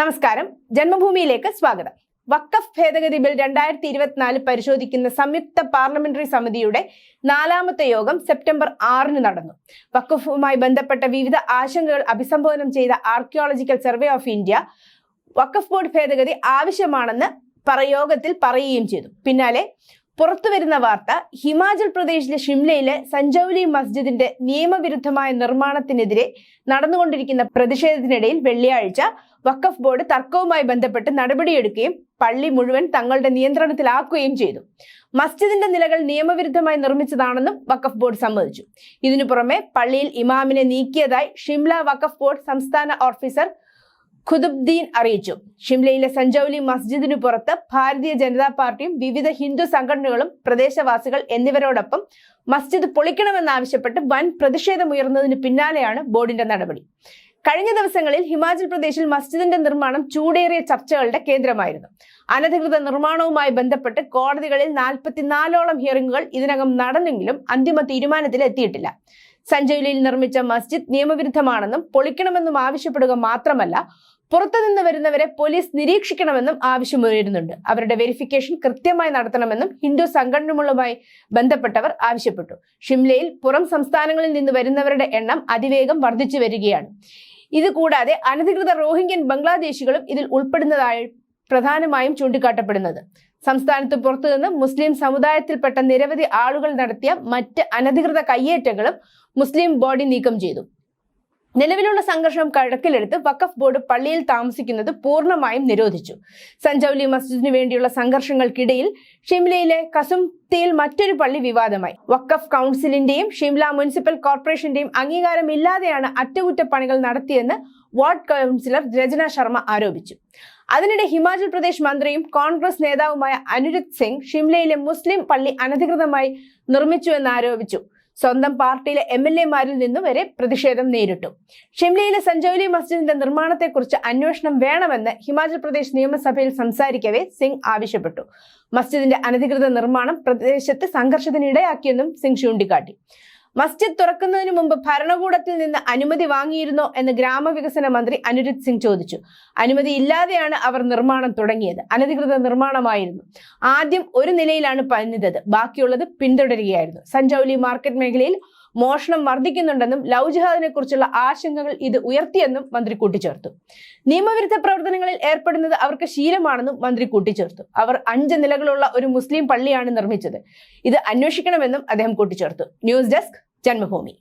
നമസ്കാരം. ജന്മഭൂമിയിലേക്ക് സ്വാഗതം. വക്കഫ് ഭേദഗതി ബിൽ രണ്ടായിരത്തി ഇരുപത്തിനാല് പരിശോധിക്കുന്ന സംയുക്ത പാർലമെന്ററി സമിതിയുടെ നാലാമത്തെ യോഗം സെപ്റ്റംബർ ആറിന് നടന്നു. വക്കഫുമായി ബന്ധപ്പെട്ട വിവിധ ആശങ്കകൾ അഭിസംബോധനം ചെയ്ത archaeological survey of India Waqf board ഭേദഗതി ആവശ്യമാണെന്ന് പറയോഗത്തിൽ പറയുകയും ചെയ്തു. പിന്നാലെ പുറത്തുവരുന്ന വാർത്ത ഹിമാചൽ പ്രദേശിലെ ഷിംലയിലെ സഞ്ജൌലി മസ്ജിദിന്റെ നിയമവിരുദ്ധമായ നിർമ്മാണത്തിനെതിരെ നടന്നുകൊണ്ടിരിക്കുന്ന പ്രതിഷേധത്തിനിടയിൽ വെള്ളിയാഴ്ച വഖഫ് ബോർഡ് തർക്കവുമായി ബന്ധപ്പെട്ട് നടപടിയെടുക്കുകയും പള്ളി മുഴുവൻ തങ്ങളുടെ നിയന്ത്രണത്തിലാക്കുകയും ചെയ്തു. മസ്ജിദിന്റെ നിലകൾ നിയമവിരുദ്ധമായി നിർമ്മിച്ചതാണെന്നും വഖഫ് ബോർഡ് സമ്മതിച്ചു. ഇതിനു പുറമെ പള്ളിയിൽ ഇമാമിനെ നീക്കിയതായി ഷിംല വഖഫ് ബോർഡ് സംസ്ഥാന ഓഫീസർ ഖുതുബ്ദീൻ അറിയിച്ചു. ഷിംലയിലെ സഞ്ജൌലി മസ്ജിദിനു പുറത്ത് ഭാരതീയ ജനതാ പാർട്ടിയും വിവിധ ഹിന്ദു സംഘടനകളും പ്രദേശവാസികൾ എന്നിവരോടൊപ്പം മസ്ജിദ് പൊളിക്കണമെന്നാവശ്യപ്പെട്ട് വൻ പ്രതിഷേധമുയർന്നതിന് പിന്നാലെയാണ് ബോർഡിന്റെ നടപടി. കഴിഞ്ഞ ദിവസങ്ങളിൽ ഹിമാചൽ പ്രദേശിൽ മസ്ജിദിന്റെ നിർമ്മാണം ചൂടേറിയ ചർച്ചകളുടെ കേന്ദ്രമായിരുന്നു. അനധികൃത നിർമ്മാണവുമായി ബന്ധപ്പെട്ട് കോടതികളിൽ നാൽപ്പത്തിനാലോളം ഹിയറിംഗുകൾ ഇതിനകം നടന്നെങ്കിലും അന്തിമ തീരുമാനത്തിൽ എത്തിയിട്ടില്ല. സഞ്ജയ്ലിയിൽ നിർമ്മിച്ച മസ്ജിദ് നിയമവിരുദ്ധമാണെന്നും പൊളിക്കണമെന്നും ആവശ്യപ്പെടുക മാത്രമല്ല പുറത്തുനിന്ന് വരുന്നവരെ പോലീസ് നിരീക്ഷിക്കണമെന്നും ആവശ്യമുയരുന്നുണ്ട് അവരുടെ വെരിഫിക്കേഷൻ കൃത്യമായി നടത്തണമെന്നും ഹിന്ദു സംഘടനകളുമായി ബന്ധപ്പെട്ടവർ ആവശ്യപ്പെട്ടു. ഷിംലയിൽ പുറം സംസ്ഥാനങ്ങളിൽ നിന്ന് വരുന്നവരുടെ എണ്ണം അതിവേഗം വർദ്ധിച്ചു വരികയാണ്. ഇതുകൂടാതെ അനധികൃത റോഹിംഗ്യൻ ബംഗ്ലാദേശികളും ഇതിൽ ഉൾപ്പെടുന്നതായി പ്രധാനമായും ചൂണ്ടിക്കാട്ടപ്പെടുന്നത്. സംസ്ഥാനത്ത് പുറത്തുനിന്ന് മുസ്ലിം സമുദായത്തിൽപ്പെട്ട നിരവധി ആളുകൾ നടത്തിയ മറ്റ് അനധികൃത കയ്യേറ്റങ്ങളും മുസ്ലിം ബോഡി നീക്കം ചെയ്തു. നിലവിലുള്ള സംഘർഷം കഴക്കിലെടുത്ത് വഖഫ് ബോർഡ് പള്ളിയിൽ താമസിക്കുന്നത് പൂർണമായും നിരോധിച്ചു. സഞ്ജൌലി മസ്ജിദിനു വേണ്ടിയുള്ള സംഘർഷങ്ങൾക്കിടയിൽ ഷിംലയിലെ കസുംതിയിൽ മറ്റൊരു പള്ളി വിവാദമായി. വഖഫ് കൗൺസിലിന്റെയും ഷിംല മുനിസിപ്പൽ കോർപ്പറേഷന്റെയും അംഗീകാരമില്ലാതെയാണ് അറ്റകുറ്റപ്പണികൾ നടത്തിയെന്ന് വാർഡ് കൗൺസിലർ രചന ശർമ്മ ആരോപിച്ചു. അതിനിടെ ഹിമാചൽ പ്രദേശ് മന്ത്രിയും കോൺഗ്രസ് നേതാവുമായ അനുരജ് സിംഗ് ഷിംലയിലെ മുസ്ലിം പള്ളി അനധികൃതമായി നിർമ്മിച്ചു എന്ന് ആരോപിച്ചു സ്വന്തം പാർട്ടിയിലെ എം എൽ എമാരിൽ നിന്നും വരെ പ്രതിഷേധം നേരിട്ടു. ഷിംലയിലെ സഞ്ജൌലി മസ്ജിദിന്റെ നിർമ്മാണത്തെക്കുറിച്ച് അന്വേഷണം വേണമെന്ന് ഹിമാചൽ പ്രദേശ് നിയമസഭയിൽ സംസാരിക്കവേ സിംഗ് ആവശ്യപ്പെട്ടു. മസ്ജിദിന്റെ അനധികൃത നിർമ്മാണം പ്രദേശത്ത് സംഘർഷത്തിനിടയാക്കിയെന്നും സിംഗ് ചൂണ്ടിക്കാട്ടി. മസ്ജിദ് തുറക്കുന്നതിന് മുമ്പ് ഭരണകൂടത്തിൽ നിന്ന് അനുമതി വാങ്ങിയിരുന്നോ എന്ന് ഗ്രാമവികസന മന്ത്രി അനുരജ് സിംഗ് ചോദിച്ചു. അനുമതി ഇല്ലാതെയാണ് അവർ നിർമ്മാണം തുടങ്ങിയത്. അനധികൃത നിർമ്മാണമായിരുന്നു. ആദ്യം ഒരു നിലയിലാണ് പണിതത് ബാക്കിയുള്ളത് പിന്തുടരുകയായിരുന്നു. സഞ്ചൌലി മാർക്കറ്റ് മേഖലയിൽ മോഷണം വർദ്ധിക്കുന്നുണ്ടെന്നും ലവ് ജിഹാദിനെ കുറിച്ചുള്ള ആശങ്കകൾ ഇത് ഉയർത്തിയെന്നും മന്ത്രി കൂട്ടിച്ചേർത്തു. നിയമവിരുദ്ധ പ്രവർത്തനങ്ങളിൽ ഏർപ്പെടുന്നത് അവർക്ക് ശീലമാണെന്നും മന്ത്രി കൂട്ടിച്ചേർത്തു. അവർ അഞ്ച് നിലകളുള്ള ഒരു മുസ്ലിം പള്ളിയാണ് നിർമ്മിച്ചത്. ഇത് അന്വേഷിക്കണമെന്നും അദ്ദേഹം കൂട്ടിച്ചേർത്തു. News desk Janmabhumi.